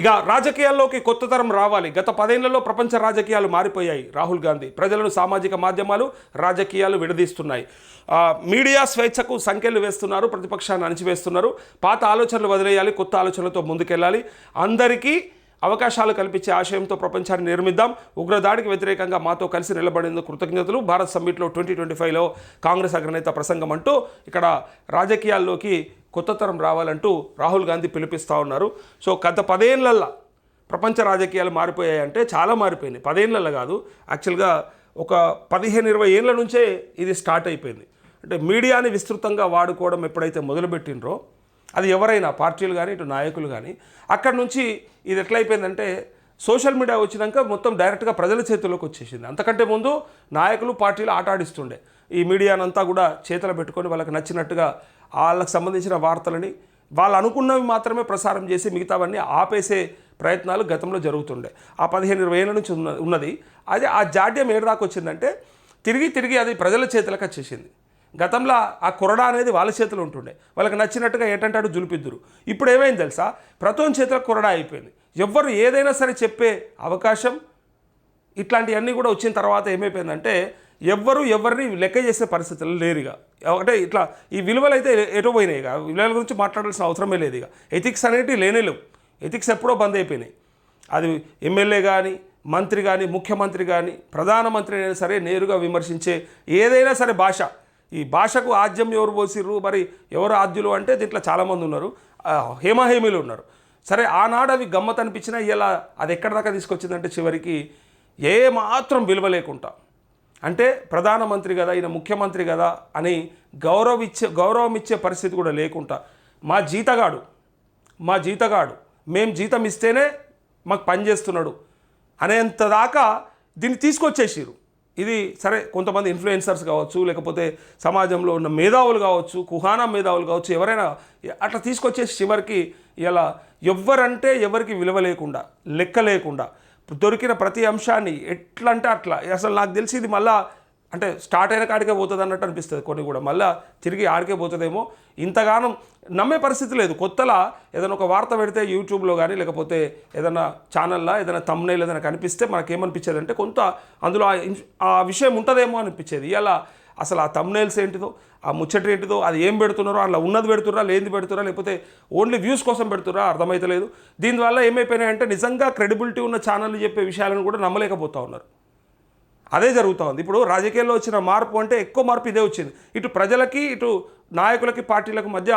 ఇక రాజకీయాల్లోకి కొత్త తరం రావాలి. గత పదేళ్ళలో ప్రపంచ రాజకీయాలు మారిపోయాయి. రాహుల్ గాంధీ ప్రజలను సామాజిక మాధ్యమాలు రాజకీయాలు విడదీస్తున్నాయి. మీడియా స్వేచ్ఛకు సంఖ్యలు వేస్తున్నారు ప్రతిపక్షాన్ని అణిచివేస్తున్నారు. పాత ఆలోచనలు వదిలేయాలి కొత్త ఆలోచనలతో ముందుకెళ్ళాలి. అందరికీ అవకాశాలు కల్పించే ఆశయంతో ప్రపంచాన్ని నిర్మిద్దాం. ఉగ్రదాడికి వ్యతిరేకంగా మాతో కలిసి నిలబడేందుకు కృతజ్ఞతలు. భారత్ సమ్మిట్లో ట్వంటీ ట్వంటీ ఫైవ్లో కాంగ్రెస్ అగ్రనేత ప్రసంగం అంటూ ఇక్కడ రాజకీయాల్లోకి కొత్త తరం రావాలంటూ రాహుల్ గాంధీ పిలిపిస్తూ ఉన్నారు. సో గత పదేళ్ళల్లా ప్రపంచ రాజకీయాలు మారిపోయాయంటే చాలా మారిపోయినాయి పదేళ్ళల్లో కాదు యాక్చువల్గా ఒక పదిహేను ఇరవై ఏళ్ళ నుంచే ఇది స్టార్ట్ అయిపోయింది. అంటే మీడియాని విస్తృతంగా వాడుకోవడం ఎప్పుడైతే మొదలుపెట్టినరో అది ఎవరైనా పార్టీలు కానీ ఇటు నాయకులు కానీ అక్కడి నుంచి ఇది ఎట్లయిపోయిందంటే సోషల్ మీడియా వచ్చినాక మొత్తం డైరెక్ట్గా ప్రజల చేతుల్లోకి వచ్చేసింది. అంతకంటే ముందు నాయకులు పార్టీలు ఆట ఆడిస్తుండే. ఈ మీడియానంతా కూడా చేతులు పెట్టుకొని వాళ్ళకి నచ్చినట్టుగా వాళ్ళకి సంబంధించిన వార్తలని వాళ్ళు అనుకున్నవి మాత్రమే ప్రసారం చేసి మిగతావన్నీ ఆపేసే ప్రయత్నాలు గతంలో జరుగుతుండే. ఆ పదిహేను ఇరవై ఏళ్ళ నుంచి ఉన్న ఉన్నది. అదే ఆ జాడ్యం ఏడు దాకా వచ్చిందంటే తిరిగి తిరిగి అది ప్రజల చేతులకు వచ్చేసింది. గతంలో ఆ కొరడా అనేది వాళ్ళ చేతిలో ఉంటుండే. వాళ్ళకి నచ్చినట్టుగా ఏంటంటే అటు జులిపిద్దురు. ఇప్పుడు ఏమైంది తెలుసా? ప్రతోని చేతిలో కొరడా అయిపోయింది. ఎవ్వరు ఏదైనా సరే చెప్పే అవకాశం ఇట్లాంటివన్నీ కూడా వచ్చిన తర్వాత ఏమైపోయిందంటే ఎవ్వరు ఎవరిని లెక్క చేసే పరిస్థితులు లేరుగా. అంటే ఇట్లా ఈ విలువలు అయితే ఎటో పోయినాయి ఇక. విలువల గురించి మాట్లాడాల్సిన అవసరమే లేదు ఇక. ఎథిక్స్ అనేటివి లేనే లేవు. ఎథిక్స్ ఎప్పుడో బంద్ అయిపోయినాయి. అది ఎమ్మెల్యే కానీ మంత్రి కానీ ముఖ్యమంత్రి కానీ ప్రధానమంత్రి అయినా సరే నేరుగా విమర్శించే ఏదైనా సరే భాష. ఈ భాషకు ఆద్యం ఎవరు పోసిర్రు? మరి ఎవరు ఆద్యులు అంటే దీంట్లో చాలామంది ఉన్నారు. హేమహేమీలు ఉన్నారు. సరే ఆనాడు అవి గమ్మత్ అనిపించినా ఇలా అది ఎక్కడి దాకా తీసుకొచ్చిందంటే చివరికి ఏ మాత్రం విలువ లేకుండా. అంటే ప్రధానమంత్రి కదా ఈయన ముఖ్యమంత్రి కదా అని గౌరవిచ్చే గౌరవం ఇచ్చే పరిస్థితి కూడా లేకుండా మా జీతగాడు మా జీతగాడు మేం జీతం ఇస్తేనే మాకు పని చేస్తున్నాడు అనేంత దాకా దీన్ని తీసుకొచ్చేసిరు ఇది సరే కొంతమంది ఇన్ఫ్లుయెన్సర్స్ కావచ్చు లేకపోతే సమాజంలో ఉన్న మేధావులు కావచ్చు కుహానా మేధావులు కావచ్చు ఎవరైనా అట్లా తీసుకొచ్చేసి చివరికి ఇలా ఎవ్వరంటే ఎవరికి విలువ లేకుండా లెక్క లేకుండా దొరికిన ప్రతి అంశాన్ని ఎట్లా అంటే అట్లా. అసలు నాకు తెలిసి ఇది మళ్ళా అంటే స్టార్ట్ అయిన కాడికే పోతుంది అన్నట్టు అనిపిస్తుంది కొన్ని కూడా. మళ్ళీ తిరిగి ఆడికే పోతుందేమో. ఇంతగానం నమ్మే పరిస్థితి లేదు. కొత్తలా ఏదైనా ఒక వార్త పెడితే యూట్యూబ్లో కానీ లేకపోతే ఏదైనా ఛానల్లో ఏదైనా తమ్నైల్ ఏదైనా కనిపిస్తే మనకేమనిపించేది అంటే కొంత అందులో ఆ ఆ విషయం ఉంటుందేమో అనిపించేది. ఇలా అసలు ఆ తమ్నైల్స్ ఏంటిదో ఆ ముచ్చట ఏంటిదో అది ఏం పెడుతున్నారో అలా ఉన్నది పెడుతురా లేనిది పెడుతురా లేకపోతే ఓన్లీ వ్యూస్ కోసం పెడుతురా అర్థమైతలేదు. దీనివల్ల ఏమైపోయినాయంటే నిజంగా క్రెడిబిలిటీ ఉన్న ఛానళ్ళు చెప్పే విషయాలను కూడా నమ్మలేకపోతా ఉన్నారు. అదే జరుగుతూ ఉంది. ఇప్పుడు రాజకీయాల్లో వచ్చిన మార్పు అంటే ఎక్కువ మార్పు ఇదే వచ్చింది. ఇటు ప్రజలకి ఇటు నాయకులకి పార్టీలకు మధ్య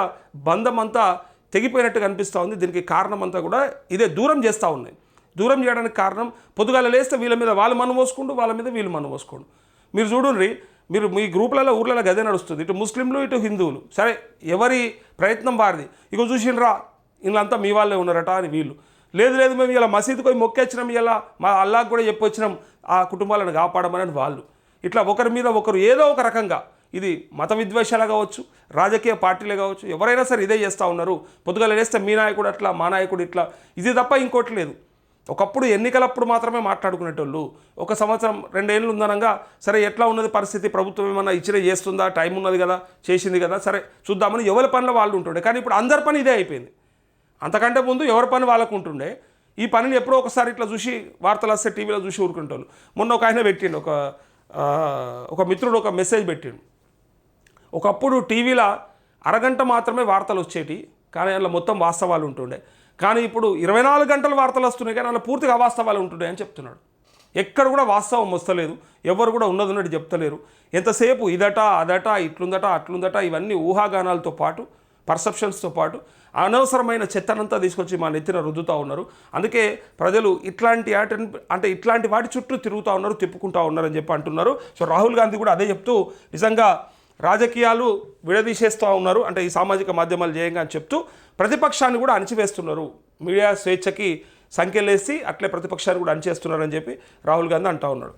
బంధం అంతా తెగిపోయినట్టు కనిపిస్తూ ఉంది. దీనికి కారణం అంతా కూడా ఇదే దూరం చేస్తూ ఉన్నాయి. దూరం చేయడానికి కారణం పొద్దుగాల లేస్తే వీళ్ళ మీద వాళ్ళు మను మోసుకుంటూ వాళ్ళ మీద వీళ్ళు మను పోసుకోండు మీరు చూడండి మీరు మీ గ్రూపులలో ఊర్లలో గదే నడుస్తుంది. ఇటు ముస్లింలు ఇటు హిందువులు. సరే ఎవరి ప్రయత్నం వారిది. ఇక చూసినరా వీళ్ళంతా మీ వాళ్ళే ఉన్నారట అని వీళ్ళు. లేదు లేదు మేము ఇలా మసీదుకి పోయి మొక్కొచ్చినాం ఇలా మా అల్లాకు కూడా చెప్పొచ్చినాం ఆ కుటుంబాలను కాపాడమని వాళ్ళు. ఇట్లా ఒకరి మీద ఒకరు ఏదో ఒక రకంగా ఇది మత విద్వేషాలు కావచ్చు రాజకీయ పార్టీలే కావచ్చు ఎవరైనా సరే ఇదే చేస్తూ ఉన్నారు. పొద్దుగాల వేస్తే మీ నాయకుడు అట్లా మా నాయకుడు ఇట్లా. ఇది తప్ప ఇంకోటి లేదు. ఒకప్పుడు ఎన్నికలప్పుడు మాత్రమే మాట్లాడుకునేటోళ్ళు. ఒక సంవత్సరం రెండేళ్ళు ఉందనగా సరే ఎట్లా ఉన్నది పరిస్థితి? ప్రభుత్వం ఏమన్నా ఇచ్చిన చేస్తుందా? టైం ఉన్నది కదా చేసింది కదా సరే చూద్దామని ఎవరి పనిలో వాళ్ళు ఉంటుండే. కానీ ఇప్పుడు అందరి పని ఇదే అయిపోయింది. అంతకంటే ముందు ఎవరి పని వాళ్ళకు ఉంటుండే. ఈ పనిని ఎప్పుడో ఒకసారి ఇట్లా చూసి వార్తలు వస్తే టీవీలో చూసి ఊరుకుంటారు మొన్న ఒక ఆయన పెట్టిండు ఒక ఒక మిత్రుడు ఒక మెసేజ్ పెట్టిండు. ఒకప్పుడు టీవీలో అరగంట మాత్రమే వార్తలు వచ్చేటి కానీ అందులో మొత్తం వాస్తవాలు ఉంటుండే. కానీ ఇప్పుడు ఇరవై నాలుగు గంటల వార్తలు వస్తున్నాయి కానీ అలా పూర్తిగా అవాస్తవాలు ఉంటుండే అని చెప్తున్నాడు. ఎక్కడ కూడా వాస్తవం వస్తలేదు ఎవరు కూడా ఉన్నది ఉన్నట్టు చెప్తలేరు. ఎంతసేపు ఇదట అదట ఇట్లుందట అట్లుందట ఇవన్నీ ఊహాగానాలతో పాటు పర్సెప్షన్స్తో పాటు అనవసరమైన చెత్తనంతా తీసుకొచ్చి మా నెత్తిన రుద్దుతూ ఉన్నారు. అందుకే ప్రజలు ఇట్లాంటి ఆట అంటే ఇట్లాంటి వాటి చుట్టూ తిరుగుతూ ఉన్నారు తిప్పుకుంటూ ఉన్నారని చెప్పి అంటున్నారు. సో రాహుల్ గాంధీ కూడా అదే చెప్తూ నిజంగా రాజకీయాలు విడదీసేస్తూ ఉన్నారు. అంటే ఈ సామాజిక మాధ్యమాలు చేయంగా అని చెప్తూ ప్రతిపక్షాన్ని కూడా అణిచివేస్తున్నారు. మీడియా స్వేచ్ఛకి సంఖ్యలేసి అట్లే ప్రతిపక్షాన్ని కూడా అణిచేస్తున్నారని చెప్పి రాహుల్ గాంధీ అంటా ఉన్నాడు.